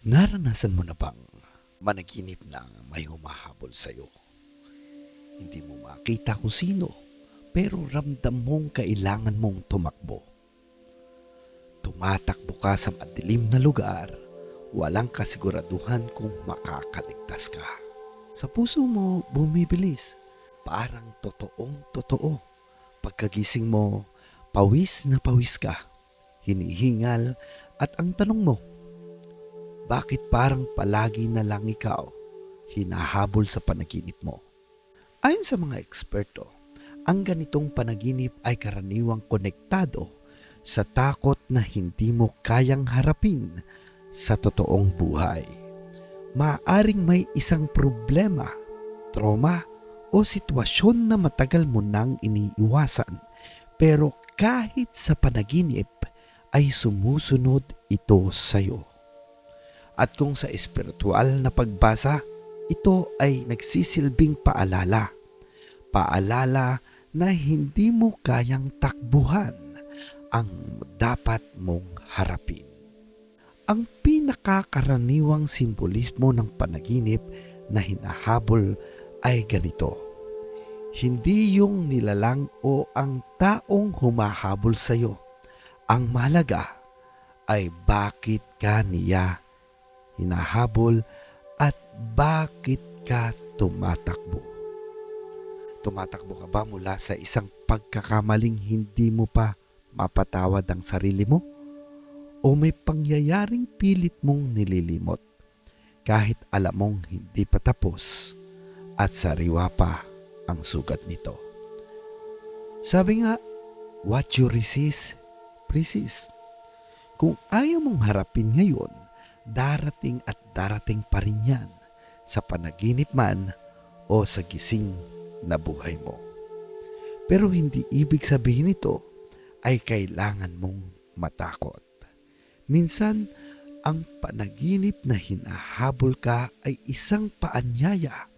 Naranasan mo na bang managinip na may humahabol sa'yo? Hindi mo makita kung sino, pero ramdam mong kailangan mong tumakbo. Tumatakbo ka sa madilim na lugar, walang kasiguraduhan kung makakaligtas ka. Sa puso mo bumibilis, parang totoong totoo. Pagkagising mo, pawis na pawis ka, hinihingal at ang tanong mo, bakit parang palagi na lang ikaw hinahabol sa panaginip mo? Ayon sa mga eksperto, ang ganitong panaginip ay karaniwang konektado sa takot na hindi mo kayang harapin sa totoong buhay. Maaring may isang problema, trauma o sitwasyon na matagal mo nang iniiwasan pero kahit sa panaginip ay sumusunod ito sa'yo. At kung sa espiritual na pagbasa, ito ay nagsisilbing paalala. Paalala na hindi mo kayang takbuhan ang dapat mong harapin. Ang pinakakaraniwang simbolismo ng panaginip na hinahabol ay ganito. Hindi yung nilalang o ang taong humahabol sa iyo. Ang mahalaga ay bakit ka niya hinahabol at bakit ka tumatakbo. Tumatakbo ka ba mula sa isang pagkakamaling hindi mo pa mapatawad ang sarili mo? O may pangyayaring pilit mong nililimot kahit alam mong hindi pa tapos at sariwa pa ang sugat nito? Sabi nga, what you resist, persist. Kung ayaw mong harapin ngayon, darating at darating pa rin yan sa panaginip man o sa gising na buhay mo. Pero hindi ibig sabihin ito ay kailangan mong matakot. Minsan, ang panaginip na hinahabol ka ay isang paanyaya.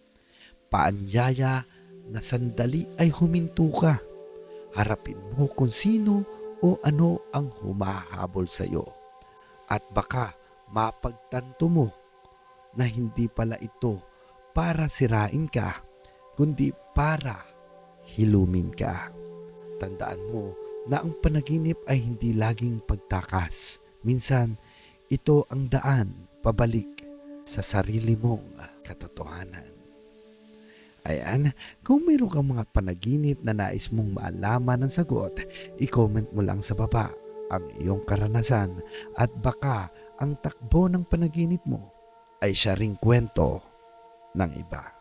Paanyaya na sandali ay huminto ka. Harapin mo kung sino o ano ang humahabol sa iyo. At baka mapagtanto mo na hindi pala ito para sirain ka, kundi para hilumin ka. Tandaan mo na ang panaginip ay hindi laging pagtakas. Minsan, ito ang daan pabalik sa sarili mong katotohanan. Ayan, kung mayroon kang mga panaginip na nais mong maalaman ng sagot, i-comment mo lang sa baba ang iyong karanasan at baka ang takbo ng panaginip mo ay siya ring kwento ng iba.